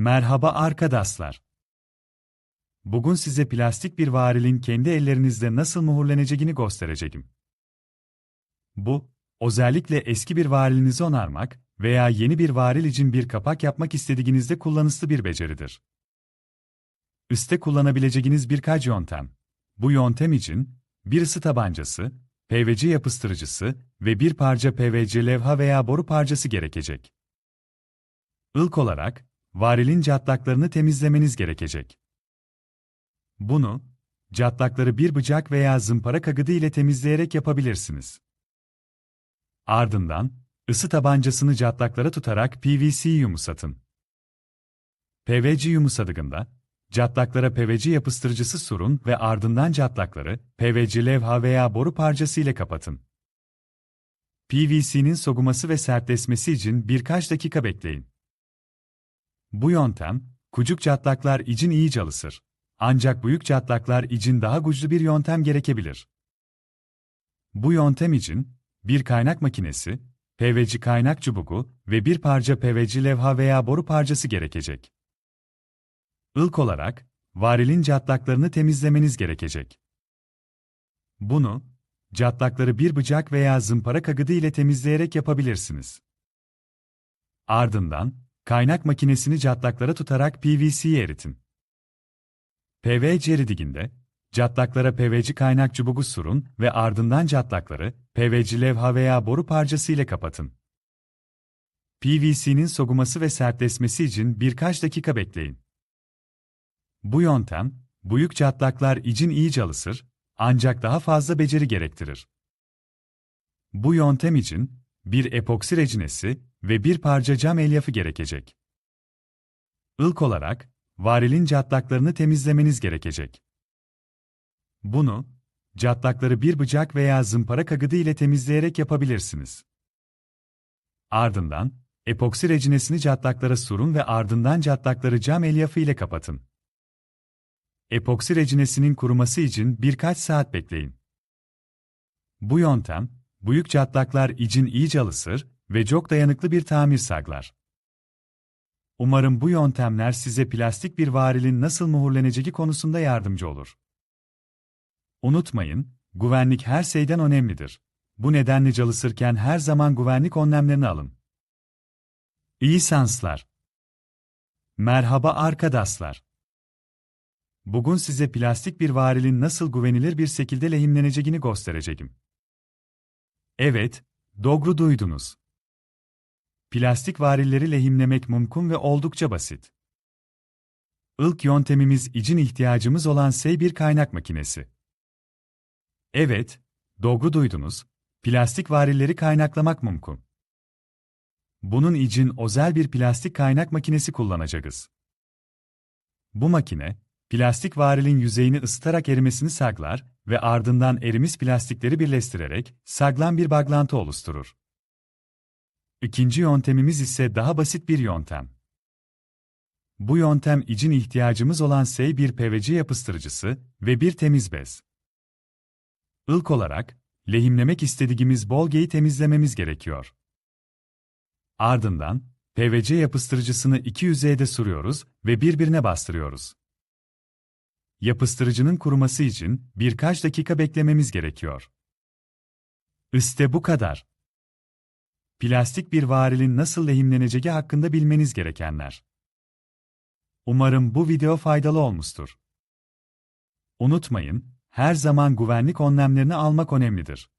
Merhaba arkadaşlar. Bugün size plastik bir varilin kendi ellerinizde nasıl muhurlanacağını göstereceğim. Bu, özellikle eski bir varilinizi onarmak veya yeni bir varil için bir kapak yapmak istediğinizde kullanışlı bir beceridir. Üste kullanabileceğiniz birkaç yöntem. Bu yöntem için, bir ısı tabancası, PVC yapıştırıcısı ve bir parça PVC levha veya boru parçası gerekecek. İlk olarak, varilin catlaklarını temizlemeniz gerekecek. Bunu, catlakları bir bıçak veya zımpara kagıdı ile temizleyerek yapabilirsiniz. Ardından, ısı tabancasını catlaklara tutarak PVC yumuşatın. PVC yumuşadığında, catlaklara PVC yapıştırıcısı surun ve ardından catlakları PVC levha veya boru parçası ile kapatın. PVC'nin soğuması ve sertleşmesi için birkaç dakika bekleyin. Bu yöntem, küçük çatlaklar için iyi çalışır. Ancak büyük çatlaklar için daha güçlü bir yöntem gerekebilir. Bu yöntem için, bir kaynak makinesi, PVC kaynak çubuğu ve bir parça PVC levha veya boru parçası gerekecek. İlk olarak, varilin çatlaklarını temizlemeniz gerekecek. Bunu, çatlakları bir bıçak veya zımpara kagıdı ile temizleyerek yapabilirsiniz. Ardından, kaynak makinesini çatlaklara tutarak PVC'yi eritin. PVC eridiginde, catlaklara PVC kaynak çubuğu surun ve ardından catlakları PVC levha veya boru parçası ile kapatın. PVC'nin soğuması ve sertleşmesi için birkaç dakika bekleyin. Bu yöntem, büyük çatlaklar için iyi çalışır, ancak daha fazla beceri gerektirir. Bu yöntem için, bir epoksi recinesi ve bir parça cam elyafı gerekecek. İlk olarak, varilin çatlaklarını temizlemeniz gerekecek. Bunu, çatlakları bir bıçak veya zımpara kagıdı ile temizleyerek yapabilirsiniz. Ardından, epoksi recinesini çatlaklara surun ve ardından çatlakları cam elyafı ile kapatın. Epoksi recinesinin kuruması için birkaç saat bekleyin. Bu yöntem, büyük çatlaklar için iyi çalışır ve çok dayanıklı bir tamir sağlar. Umarım bu yöntemler size plastik bir varilin nasıl muhurlanacağı konusunda yardımcı olur. Unutmayın, güvenlik her şeyden önemlidir. Bu nedenle çalışırken her zaman güvenlik önlemlerini alın. İyi şanslar. Merhaba arkadaşlar. Bugün size plastik bir varilin nasıl güvenilir bir şekilde lehimleneceğini göstereceğim. Evet, doğru duydunuz. Plastik varilleri lehimlemek mümkün ve oldukça basit. İlk yöntemimiz için ihtiyacımız olan şey bir kaynak makinesi. Evet, doğru duydunuz, plastik varilleri kaynaklamak mümkün. Bunun için özel bir plastik kaynak makinesi kullanacağız. Bu makine, plastik varilin yüzeyini ısıtarak erimesini sağlar ve ardından erimiş plastikleri birleştirerek sağlam bir bağlantı oluşturur. İkinci yöntemimiz ise daha basit bir yöntem. Bu yöntem için ihtiyacımız olan şey bir PVC yapıştırıcısı ve bir temiz bez. İlk olarak, lehimlemek istediğimiz bolgeyi temizlememiz gerekiyor. Ardından, PVC yapıştırıcısını iki yüzeyde sürüyoruz ve birbirine bastırıyoruz. Yapıştırıcının kuruması için birkaç dakika beklememiz gerekiyor. İşte bu kadar. Plastik bir varilin nasıl lehimleneceği hakkında bilmeniz gerekenler. Umarım bu video faydalı olmuştur. Unutmayın, her zaman güvenlik önlemlerini almak önemlidir.